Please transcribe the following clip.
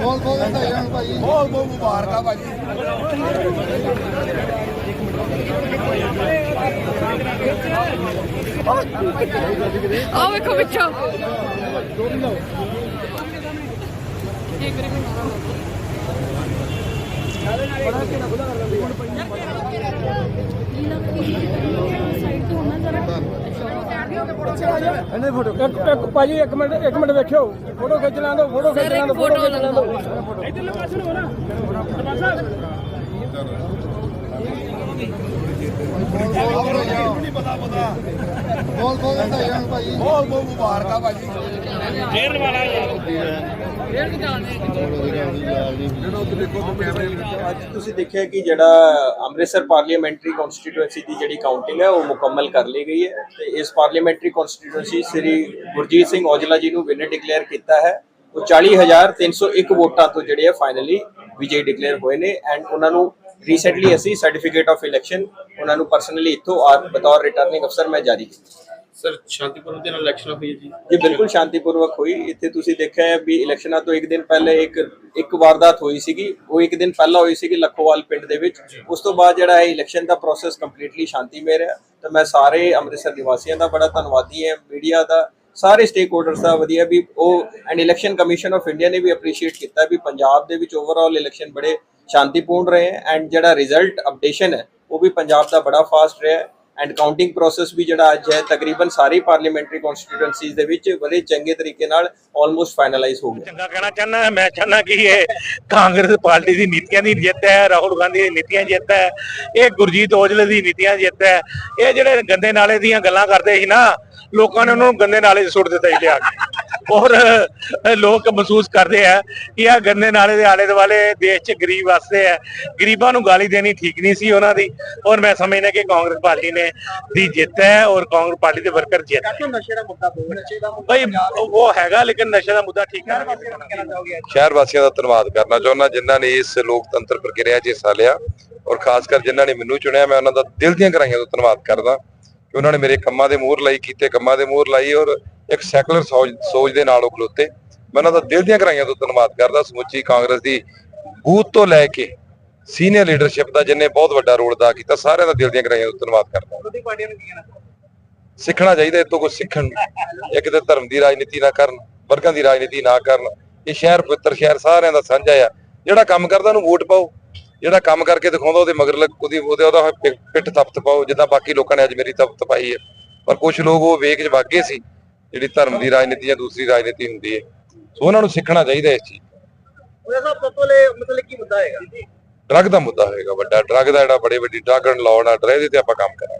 ਬਹੁਤ ਬਹੁਤ ਵਧਾਈਆਂ ਭਾਈ ਬਹੁਤ ਬਹੁਤ ਮੁਬਾਰਕਾਂ ਭਾਜੀ। ਆਹ ਵੇਖੋ ਵਿੱਚੋਂ। ਇਹਨੇ ਫੋਟੋ ਇੱਕ ਇੱਕ ਭਾਜੀ ਇੱਕ ਮਿੰਟ ਇੱਕ ਮਿੰਟ ਵੇਖਿਓ। ਫੋਟੋ ਖਿੱਚ ਲਾਂ ਦੋ ਫੋਟੋ ਖਿੱਚ ਲਾਂ ਦੋ ਫੋਟੋ ਖਿੱਚ ਲਾਂ। ਲੰਗਾ ਇੱਧਰਲੇ ਪਾਸੇ ਨੂੰ ਹੋ ਨਾ ਦਰਬਾਰ ਸਾਹਿਬ ਨਹੀਂ ਪਤਾ ਪਤਾ ਬਹੁਤ ਬਹੁਤ ਵਧਾਈਆਂ ਭਾਈ। ਬਹੁਤ ਬਹੁਤ ਮੁਬਾਰਕਾਂ ਭਾਜੀ ਅੱਜ ਤੁਸੀਂ ਦੇਖਿਆ ਕਿ ਜਿਹੜਾ ਅੰਮ੍ਰਿਤਸਰ ਪਾਰਲੀਮੈਂਟਰੀ ਕਨਸਟੀਟੂਐਂਸੀ ਦੀ ਜਿਹੜੀ ਕਾਊਂਟਿੰਗ ਹੈ, ਉਹ ਮੁਕੰਮਲ ਕਰ ਲਈ ਗਈ ਹੈ ਤੇ ਇਸ ਪਾਰਲੀਮੈਂਟਰੀ ਕਨਸਟੀਟੂਐਂਸੀ ਸ੍ਰੀ ਗੁਰਜੀਤ ਸਿੰਘ ਔਜਲਾ ਜੀ ਨੂੰ ਵਿਨਰ ਡਿਕਲੇਅਰ ਕੀਤਾ ਹੈ। ਉਹ 40301 ਵੋਟਾਂ ਤੋਂ ਜਿਹੜੇ ਆ ਫਾਈਨਲੀ ਵਿਜੇ ਡਿਕਲੇਅਰ ਹੋਏ ਨੇ ਐਂਡ ਉਹਨਾਂ ਨੂੰ ਰੀਸੈਂਟਲੀ ਅਸੀਂ ਸਰਟੀਫਿਕੇਟ ਆਫ ਇਲੈਕਸ਼ਨ ਉਹਨਾਂ ਨੂੰ ਪਰਸਨਲੀ ਇੱਥੋਂ ਆ ਬਤੌਰ ਰਿਟਰਨਿੰਗ ਅਫਸਰ ਮੈਂ ਜਾਰੀ ਕੀਤਾ। ਸਰ ਸ਼ਾਂਤੀਪੂਰਨ ਦੇ ਨਾਲ ਇਲੈਕਸ਼ਨ ਹੋਈ ਜੀ। ਇਹ ਬਿਲਕੁਲ ਸ਼ਾਂਤੀਪੂਰਵਕ ਹੋਈ। ਇੱਥੇ ਤੁਸੀਂ ਦੇਖਿਆ ਹੈ ਵੀ ਇਲੈਕਸ਼ਨਾਂ ਤੋਂ ਇੱਕ ਦਿਨ ਪਹਿਲੇ ਇੱਕ ਇੱਕ ਵਾਰਦਾਤ ਹੋਈ ਸੀਗੀ। ਉਹ ਇੱਕ ਦਿਨ ਪਹਿਲਾਂ ਹੋਈ ਸੀਗੀ ਲੱਖੋਵਾਲ ਪਿੰਡ ਦੇ ਵਿੱਚ। ਉਸ ਤੋਂ ਬਾਅਦ ਜਿਹੜਾ ਹੈ ਇਲੈਕਸ਼ਨ ਦਾ ਪ੍ਰੋਸੈਸ ਕੰਪਲੀਟਲੀ ਸ਼ਾਂਤੀਮਈ ਰਿਹਾ। ਤਾਂ ਮੈਂ ਸਾਰੇ ਅੰਮ੍ਰਿਤਸਰ ਨਿਵਾਸੀਆਂ ਦਾ ਬੜਾ ਧੰਨਵਾਦੀ ਹਾਂ ਮੀਡੀਆ ਦਾ ਸਾਰੇ ਸਟੇਕ ਹੋਲਡਰਸ ਦਾ ਵਧੀਆ ਵੀ ਉਹ and election commission of India ਨੇ ਵੀ ਅਪਰੀਸ਼ੀਏਟ ਕੀਤਾ ਵੀ ਪੰਜਾਬ ਦੇ ਵਿੱਚ ਓਵਰਆਲ ਇਲੈਕਸ਼ਨ ਬੜੇ ਸ਼ਾਂਤੀਪੂਰਨ ਰਹੇ ਐਂਡ ਜਿਹੜਾ ਰਿਜ਼ਲਟ ਅਪਡੇਸ਼ਨ ਹੈ ਉਹ ਵੀ ਪੰਜਾਬ ਦਾ ਬੜਾ ਫਾਸਟ ਰਿਹਾ ਐਂਡ ਕਾਊਂਟਿੰਗ ਪ੍ਰੋਸੈਸ ਵੀ ਜਿਹੜਾ ਅੱਜ ਹੈ, ਤਕਰੀਬਨ ਸਾਰੀ ਪਾਰਲੀਮੈਂਟਰੀ ਕਨਸਟੀਟੂਐਂਸੀਜ਼ ਦੇ ਵਿੱਚ ਬੜੇ ਚੰਗੇ ਤਰੀਕੇ ਨਾਲ ਆਲਮੋਸਟ ਫਾਈਨਲਾਈਜ਼ ਹੋ ਗਿਆ। ਚੰਗਾ ਕਹਿਣਾ ਚਾਹੁੰਦਾ, ਮੈਂ ਚਾਹੁੰਦਾ ਕਿ ਇਹ ਕਾਂਗਰਸ ਪਾਰਟੀ ਦੀ ਨੀਤੀਆਂ ਦੀ ਜਿੱਤ ਹੈ, ਰਾਹੁਲ ਗਾਂਧੀ ਦੀ ਨੀਤੀਆਂ ਜਿੱਤ ਹੈ, ਇਹ ਗੁਰਜੀਤ ਔਜਲੇ ਦੀ ਨੀਤੀਆਂ ਜਿੱਤ ਹੈ, ਇਹ ਜਿਹੜੇ ਗੰਦੇ ਨਾਲੇ ਦੀਆਂ ਗੱਲਾਂ ਕਰਦੇ ਸੀ ਨਾ, ਲੋਕਾਂ ਨੇ ਉਹਨਾਂ ਨੂੰ ਗੰਦੇ ਨਾਲੇ 'ਚ ਸੁੱਟ ਦਿੱਤਾ ਸੀ ਲਿਆ ਕੇ। ਔਰ ਲੋਕ ਮਹਿਸੂਸ ਕਰਦੇ ਆ ਕਿ ਆ ਗੰਦੇ ਨਾਲੇ ਦੇ ਆਲੇ ਦੁਆਲੇ ਦੇਸ਼ 'ਚ ਗਰੀਬ ਵਾਸਤੇ ਹੈ ਗਰੀਬਾਂ ਨੂੰ ਗਾਲੀ ਦੇਣੀ ਠੀਕ ਨਹੀਂ ਸੀ ਉਹਨਾਂ ਦੀ। ਔਰ ਮੈਂ ਸਮਝਦਾ ਕਿ ਕਾਂਗਰਸ ਪਾਰਟੀ ਨੇ ਦੀ ਜਿੱਤ ਹੈ ਔਰ ਕਾਂਗਰਸ ਪਾਰਟੀ ਦੇ ਵਰਕਰ ਜਿੱਤ ਹੈ। ਨਸ਼ੇ ਦਾ ਮੁੱਦਾ ਉਹ ਹੈਗਾ ਲੇਕਿਨ ਨਸ਼ੇ ਦਾ ਮੁੱਦਾ ਠੀਕ ਹੈ ਸ਼ਹਿਰ ਵਾਸੀਆਂ ਦਾ ਧੰਨਵਾਦ ਕਰਨਾ ਚਾਹੁੰਦਾ ਜਿਨ੍ਹਾਂ ਨੇ ਇਸ ਲੋਕਤੰਤਰ ਪ੍ਰਕਿਰਿਆ 'ਚ ਹਿੱਸਾ ਲਿਆ। ਔਰ ਖਾਸ ਕਰ ਜਿਨ੍ਹਾਂ ਨੇ ਮੈਨੂੰ ਚੁਣਿਆ ਮੈਂ ਉਹਨਾਂ ਦਾ ਦਿਲ ਦੀਆਂ ਗਹਿਰਾਈਆਂ ਤੋਂ ਧੰਨਵਾਦ ਕਰਦਾ ਕਿ ਉਹਨਾਂ ਨੇ ਮੇਰੇ ਕੰਮਾਂ ਦੇ ਮੋਹਰ ਲਾਈ ਕੀਤੇ ਕੰਮਾਂ ਦੇ ਮੋਹਰ ਲਾਈ ਔਰ ਇੱਕ ਸੈਕੂਲਰ ਸੋਚ ਦੇ ਨਾਲ ਉਹ ਖਲੋਤੇ। ਮੈਂ ਉਹਨਾਂ ਦਾ ਦਿਲ ਦੀਆਂ ਗਹਿਰਾਈਆਂ ਤੋਂ ਧੰਨਵਾਦ ਕਰਦਾ ਸਮੁੱਚੀ ਕਾਂਗਰਸ ਦੀ ਬੂਥ ਤੋਂ ਲੈ ਕੇ ਸੀਨੀਅਰ ਲੀਡਰਸ਼ਿਪ ਦਾ ਜਿਨੇ ਬਹੁਤ ਵੱਡਾ ਰੋਲ ਅਦਾ ਕੀਤਾ ਸਾਰਿਆਂ ਦਾ ਦਿਲ ਦੀਆਂ ਗਹਿਰਾਈਆਂ ਤੋਂ ਧੰਨਵਾਦ ਕਰਦਾ। ਵਿਰੋਧੀ ਪਾਰਟੀਆਂ ਨੂੰ ਕੀ ਕਹਿਣਾ ਸਿੱਖਣਾ ਚਾਹੀਦਾ ਇਹ ਤੋਂ ਕੁਝ ਸਿੱਖਣ ਇੱਕ ਤੇ ਧਰਮ ਦੀ ਰਾਜਨੀਤੀ ਨਾ ਕਰਨ ਵਰਗਾਂ ਦੀ ਰਾਜਨੀਤੀ ਨਾ ਕਰਨ। ਇਹ ਸ਼ਹਿਰ ਪਵਿੱਤਰ ਸ਼ਹਿਰ ਸਾਰਿਆਂ ਦਾ ਸਾਂਝਾ ਆ। ਜਿਹੜਾ ਕੰਮ ਕਰਦਾ ਉਹਨੂੰ ਵੋਟ ਪਾਓ। ਜਿਹੜਾ ਕੰਮ ਕਰਕੇ ਦਿਖਾਉਂਦਾ ਉਹਦੇ ਮਗਰ ਲੱਗ- ਉਹਦੀ ਉਹਦੇ ਉਹਦਾ ਪਿੱਠ ਤਪਤ ਪਾਓ। ਜਿੱਦਾਂ ਬਾਕੀ ਲੋਕਾਂ ਨੇ ਅੱਜ ਮੇਰੀ ਤਪਤ ਪਾਈ ਹੈ ਪਰ ਕੁਝ ਲੋਕ ਉਹ ਵੇਖ ਚ ਵਾਗੇ ਸੀ। ਜਿਹੜੀ ਧਰਮ ਦੀ ਰਾਜਨੀਤੀ ਜਾਂ ਦੂਸਰੀ ਰਾਜਨੀਤੀ ਹੁੰਦੀ ਹੈ ਸੋ ਉਹਨਾਂ ਨੂੰ ਸਿੱਖਣਾ ਚਾਹੀਦਾ ਇਸ ਚੀਜ਼ ਉਹਦਾ ਸਭ ਤੋਂ ਪਹਿਲੇ ਮਤਲਬ ਕੀ ਮੁੱਦਾ ਹੈਗਾ? ਡਰੱਗ ਦਾ ਮੁੱਦਾ ਹੋਏਗਾ ਵੱਡਾ। ਡਰੱਗ ਦਾ ਜਿਹੜਾ ਬੜੇ ਵੱਡੀ ਡਰੱਗ ਐਂਡ ਲਾਅ ਇਹਦੇ ਤੇ ਆਪਾਂ ਕੰਮ ਕਰਾਂਗੇ।